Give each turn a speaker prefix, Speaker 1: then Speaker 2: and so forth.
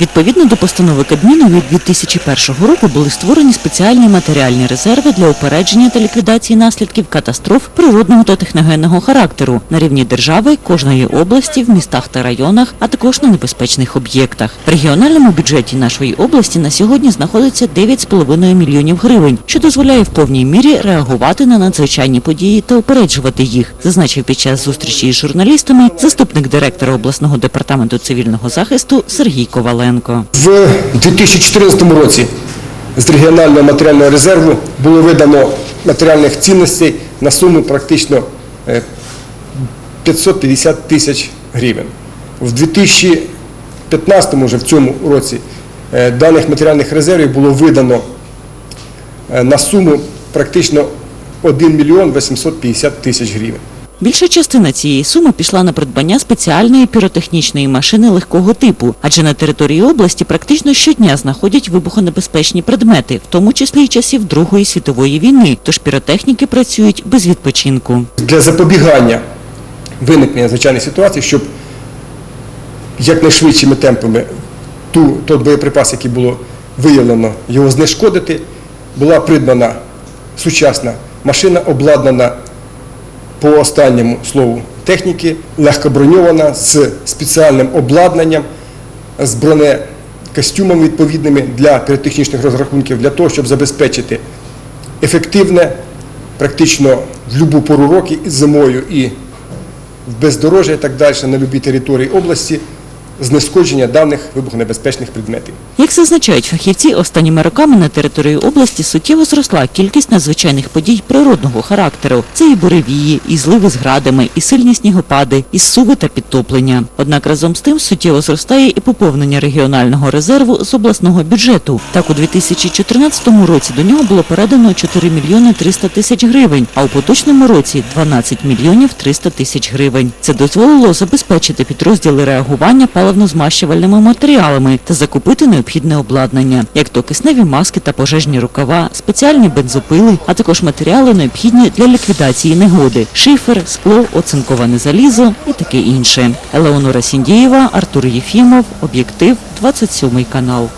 Speaker 1: Відповідно до постанови Кабміну від 2001 року були створені спеціальні матеріальні резерви для упередження та ліквідації наслідків катастроф природного та техногенного характеру на рівні держави, кожної області, в містах та районах, а також на небезпечних об'єктах. В регіональному бюджеті нашої області на сьогодні знаходиться 9,5 мільйонів гривень, що дозволяє в повній мірі реагувати на надзвичайні події та упереджувати їх, зазначив під час зустрічі із журналістами заступник директора обласного департаменту цивільного захисту Сергій Коваленко.
Speaker 2: В 2014 році з регіонального матеріального резерву було видано матеріальних цінностей на суму практично е, 550 тисяч гривень. В 2015 вже в цьому році е, даних матеріальних резервів було видано е, на суму практично 1 мільйон 850 тисяч гривень.
Speaker 1: Більша частина цієї суми пішла на придбання спеціальної піротехнічної машини легкого типу, адже на території області практично щодня знаходять вибухонебезпечні предмети, в тому числі й часів Другої світової війни. Тож піротехніки працюють без відпочинку.
Speaker 2: для запобігання виникнення звичайних ситуацій, щоб якнайшвидшими темпами ту, той боєприпас, який було виявлено, його знешкодити, була придбана сучасна машина, обладнана по останньому слову техніки, легкоброньована з спеціальним обладнанням, з бронекостюмами відповідними для піротехнічних розрахунків, для того, щоб забезпечити ефективне, практично в будь-яку пору року, і зимою, і в бездорожжя і так далі, на будь-якій території області, знешкодження даних вибухонебезпечних предметів.
Speaker 1: Як зазначають фахівці, останніми роками на території області суттєво зросла кількість надзвичайних подій природного характеру. Це і буревії, і зливи з градами, і сильні снігопади, і суви та підтоплення. Однак разом з тим суттєво зростає і поповнення регіонального резерву з обласного бюджету. Так, у 2014 році до нього було передано 4 мільйони 300 тисяч гривень, а у поточному році 12 мільйонів 300 тисяч гривень. Це дозволило забезпечити підрозділи реагування паливно-змащувальними матеріалами та закупити необхідне обладнання, як то кисневі маски та пожежні рукава, спеціальні бензопили, а також матеріали необхідні для ліквідації негоди, шифер, скло, оцинковане залізо і таке інше. Елеонора Сіндієва, Артур Єфімов, об'єктив, 27 канал.